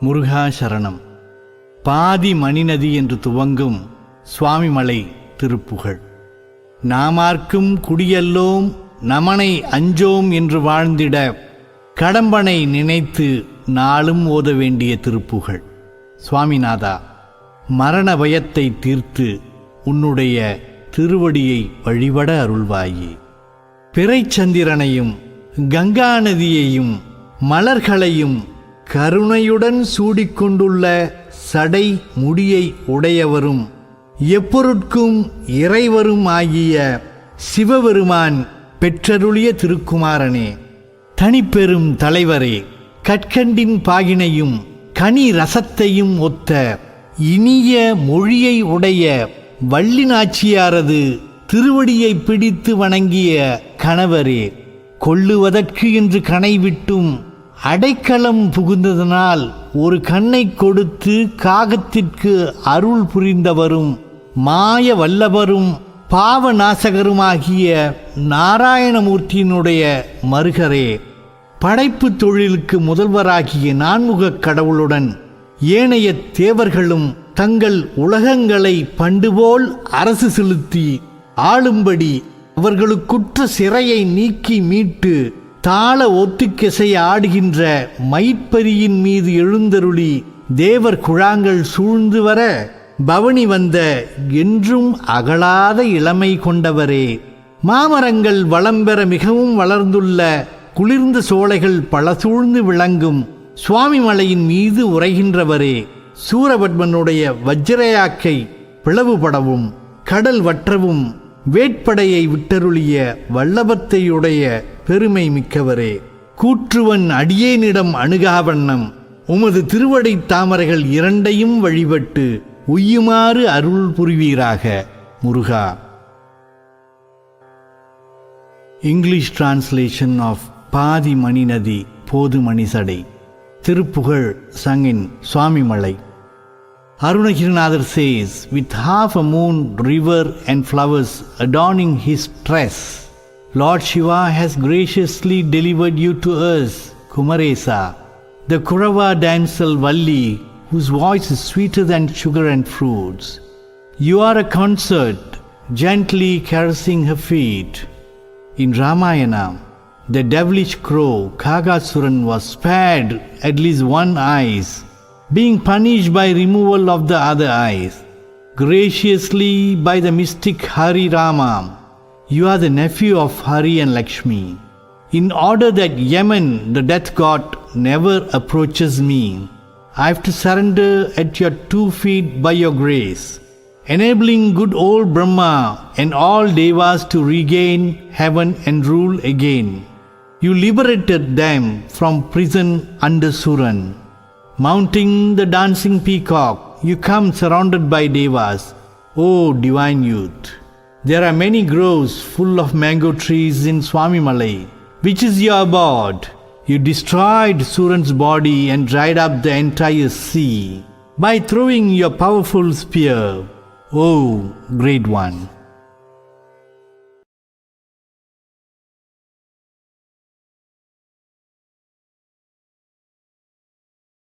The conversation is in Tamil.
முருகா சரணம் பாதி மணிநதி என்று துவங்கும் சுவாமிமலை திருப்புகழ். நாமார்க்கும் குடியல்லோம் நமனை அஞ்சோம் என்று வாழ்ந்திட கடம்பனை நினைத்து நாளும் ஓத வேண்டிய திருப்புகழ். சுவாமிநாதா மரண பயத்தை தீர்த்து உன்னுடைய திருவடியை வழிபட அருள்வாயே. பிறைச்சந்திரனையும் கங்கா நதியையும் மலர்களையும் கருணையுடன் சூடிக்கொண்டுள்ள சடை முடியை உடையவரும் எப்பொருட்கும் இறைவரும் ஆகிய சிவபெருமான் பெற்றருளிய திருக்குமாரனே. தனிப்பெரும் தலைவரே கற்கண்டின் பாகினையும் கனி ரசத்தையும் ஒத்த இனிய மொழியை உடைய வள்ளி நாச்சியாரது திருவடியை பிடித்து வணங்கிய கணவரே கொள்ளுவதற்கு என்று கனை விட்டும் அடைக்கலம் புகுந்ததனால் ஒரு கண்ணை கொடுத்து காகத்திற்கு அருள் புரிந்தவரும் மாய வல்லவரும் பாவநாசகருமாகிய நாராயணமூர்த்தியினுடைய மருகரே படைப்பு தொழிலுக்கு முதல்வராகிய நான்முகக் கடவுளுடன் ஏனைய தேவர்களும் தங்கள் உலகங்களை பண்டுபோல் அரசு செலுத்தி ஆளும்படி அவர்களுக்குற்ற சிறையை நீக்கி மீட்டு தாள ஒத்துக்கிசை ஆடுகின்ற மயிற்பரியின் மீது எழுந்தருளி தேவர் குழாங்கள் சூழ்ந்து வர பவனி வந்த என்றும் அகலாத இளமை கொண்டவரே. மாமரங்கள் வளம் பெற மிகவும் வளர்ந்துள்ள குளிர்ந்த சோலைகள் பல சூழ்ந்து விளங்கும் சுவாமிமலையின் மீது உரைகின்றவரே சூரபத்மனுடைய வஜ்ரயாக்கை பிளவுபடவும் கடல் வற்றவும் வேட்படையை விட்டருளிய வல்லபத்தையுடைய பெருமை மிக்கவரே. கூற்றுவன் அடியேனிடம் அணுகாவண்ணம் உமது திருவடை தாமரைகள் இரண்டையும் வழிபட்டு உய்யுமாறு அருள் புரிவீராக முருகா. இங்கிலீஷ் டிரான்ஸ்லேஷன் ஆஃப் பாதி மணிநதி போது மணிசடை திருப்புகழ் சங்கின் Swamimalai. Arunagirinathar says, with half a moon, river, and flowers adorning his tress, Lord Shiva has graciously delivered you to us, Kumaresa, the Kurava damsel Valli, whose voice is sweeter than sugar and fruits. You are a concert, gently caressing her feet. In Ramayana, the devilish crow Kagasuran was spared at least one eyes being punished by removal of the other eyes. Graciously by the mystic Hari Rama, you are the nephew of Hari and Lakshmi. In order that Yemen, the death god, never approaches me, I have to surrender at your two feet by your grace, enabling good old Brahma and all devas to regain heaven and rule again. You liberated them from prison under Suran. Mounting the dancing peacock, you come surrounded by devas, O divine youth. There are many groves full of mango trees in Swamimalai, which is your abode. You destroyed Suran's body and dried up the entire sea by throwing your powerful spear, O great one.